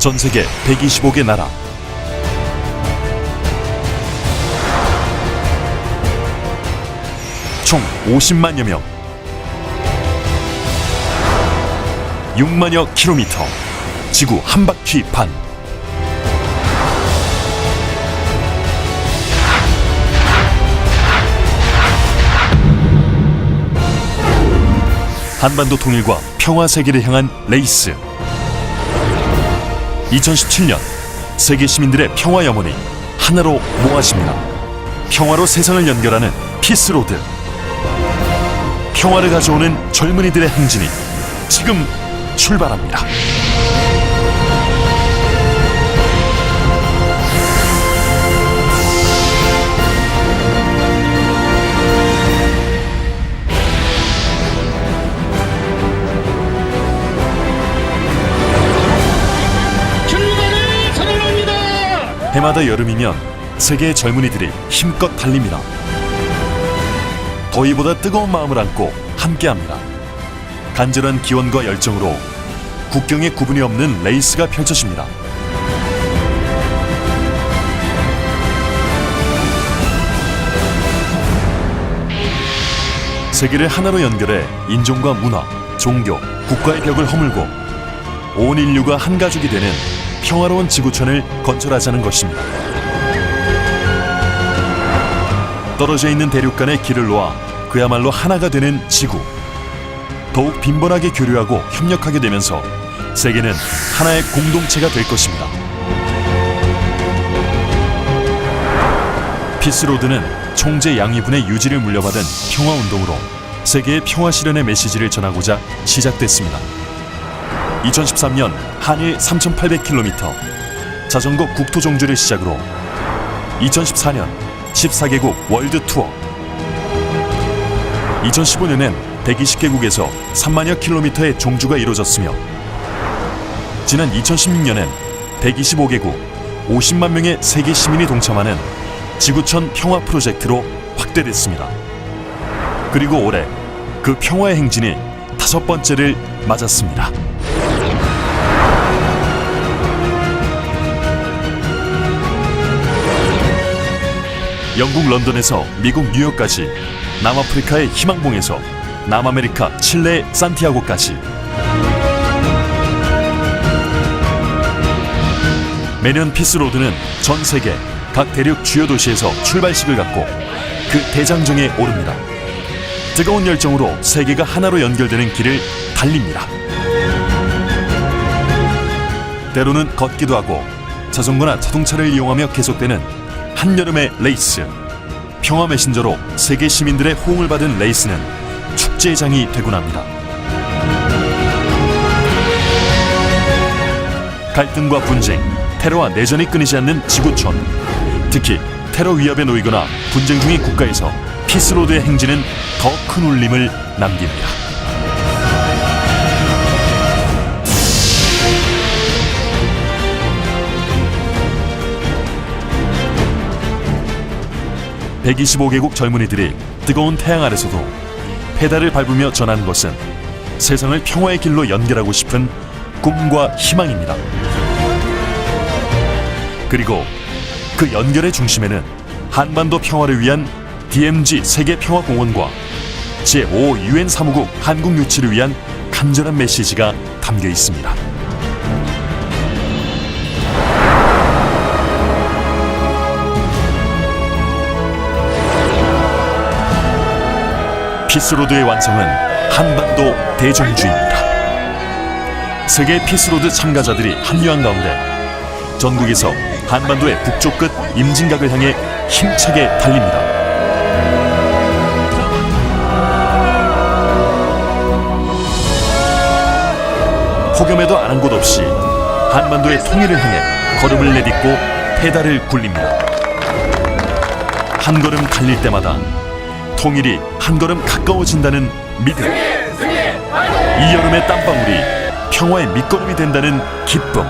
전 세계 125개 나라. 총 50만여 명. 6만여 킬로미터. 지구 한 바퀴 반. 한반도 통일과 평화 세계를 향한 레이스 2017년 세계 시민들의 평화 염원이 하나로 모아집니다. 평화로 세상을 연결하는 피스로드. 평화를 가져오는 젊은이들의 행진이 지금 출발합니다. 해마다 여름이면 세계의 젊은이들이 힘껏 달립니다. 더위보다 뜨거운 마음을 안고 함께합니다. 간절한 기원과 열정으로 국경에 구분이 없는 레이스가 펼쳐집니다. 세계를 하나로 연결해 인종과 문화, 종교, 국가의 벽을 허물고 온 인류가 한 가족이 되는 평화로운 지구촌을 건설하자는 것입니다. 떨어져 있는 대륙 간의 길을 놓아 그야말로 하나가 되는 지구. 더욱 빈번하게 교류하고 협력하게 되면서 세계는 하나의 공동체가 될 것입니다. 피스로드는 총재 양위군의 유지를 물려받은 평화 운동으로 세계의 평화 실현의 메시지를 전하고자 시작됐습니다. 2013년 한일 3,800km 자전거 국토 종주를 시작으로 2014년 14개국 월드 투어 2015년엔 120개국에서 3만여 킬로미터의 종주가 이루어졌으며 지난 2016년엔 125개국 50만 명의 세계 시민이 동참하는 지구촌 평화 프로젝트로 확대됐습니다. 그리고 올해 그 평화의 행진이 다섯 번째를 맞았습니다. 영국 런던에서 미국 뉴욕까지 남아프리카의 희망봉에서 남아메리카 칠레의 산티아고까지 매년 피스로드는 전 세계 각 대륙 주요 도시에서 출발식을 갖고 그 대장정에 오릅니다. 뜨거운 열정으로 세계가 하나로 연결되는 길을 달립니다. 때로는 걷기도 하고 자전거나 자동차를 이용하며 계속되는 한여름의 레이스. 평화 메신저로 세계 시민들의 호응을 받은 레이스는 축제장이 되곤 합니다. 갈등과 분쟁, 테러와 내전이 끊이지 않는 지구촌. 특히 테러 위협에 놓이거나 분쟁 중인 국가에서 피스로드의 행진은 더 큰 울림을 남깁니다. (125개국) 젊은이들이 뜨거운 태양 아래서도 페달을 밟으며 전하는 것은 세상을 평화의 길로 연결하고 싶은 꿈과 희망입니다. 그리고 그 연결의 중심에는 한반도 평화를 위한 DMZ 세계평화공원과 제5 유엔 사무국 한국 유치를 위한 간절한 메시지가 담겨 있습니다. 피스로드의 완성은 한반도 대종주입니다. 세계 피스로드 참가자들이 합류한 가운데 전국에서 한반도의 북쪽 끝 임진각을 향해 힘차게 달립니다. 폭염에도 아랑곳 없이 한반도의 통일을 향해 걸음을 내딛고 페달을 굴립니다. 한 걸음 달릴 때마다 통일이 한 걸음 가까워진다는 믿음. 이 여름의 땀방울이 평화의 밑거름이 된다는 기쁨.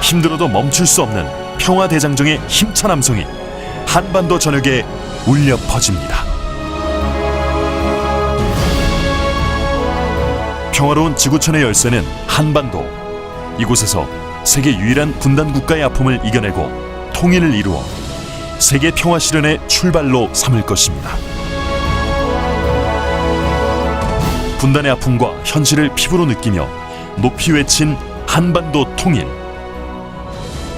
힘들어도 멈출 수 없는 평화 대장정의 힘찬 함성이 한반도 전역에 울려 퍼집니다. 평화로운 지구촌의 열쇠는 한반도. 이곳에서 세계 유일한 분단 국가의 아픔을 이겨내고 통일을 이루어 세계 평화 실현의 출발로 삼을 것입니다. 분단의 아픔과 현실을 피부로 느끼며 높이 외친 한반도 통일.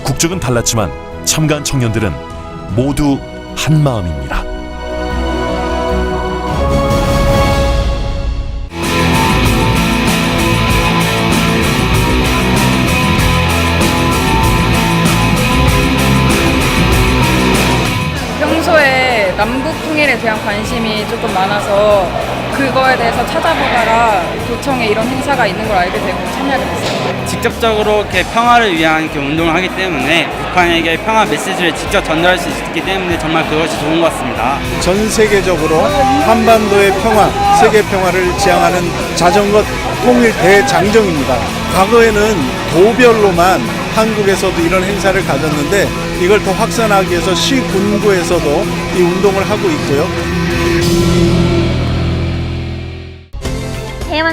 국적은 달랐지만 참가한 청년들은 모두 한 마음입니다. 많아서 그거에 대해서 찾아보다가 도청에 이런 행사가 있는 걸 알게 되고 참여하게 됐어요. 직접적으로 이렇게 평화를 위한 이렇게 운동을 하기 때문에 북한에게 평화 메시지를 직접 전달할 수 있기 때문에 정말 그것이 좋은 것 같습니다. 전 세계적으로 한반도의 평화, 세계 평화를 지향하는 자전거 통일 대장정입니다. 과거에는 도별로만 한국에서도 이런 행사를 가졌는데 이걸 더 확산하기 위해서 시 군구에서도 이 운동을 하고 있고요.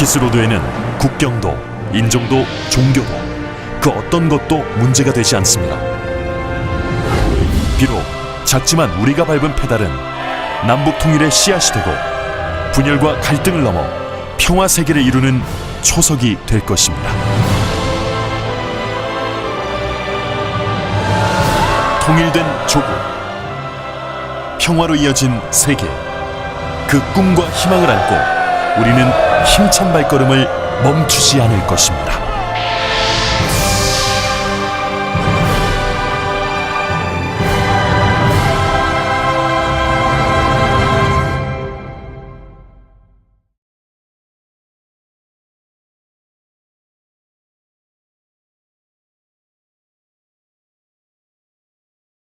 피스로드에는 국경도, 인종도, 종교도 그 어떤 것도 문제가 되지 않습니다. 비록 작지만 우리가 밟은 페달은 남북 통일의 씨앗이 되고 분열과 갈등을 넘어 평화 세계를 이루는 초석이 될 것입니다. 통일된 조국, 평화로 이어진 세계, 그 꿈과 희망을 안고 우리는 힘찬 발걸음을 멈추지 않을 것입니다.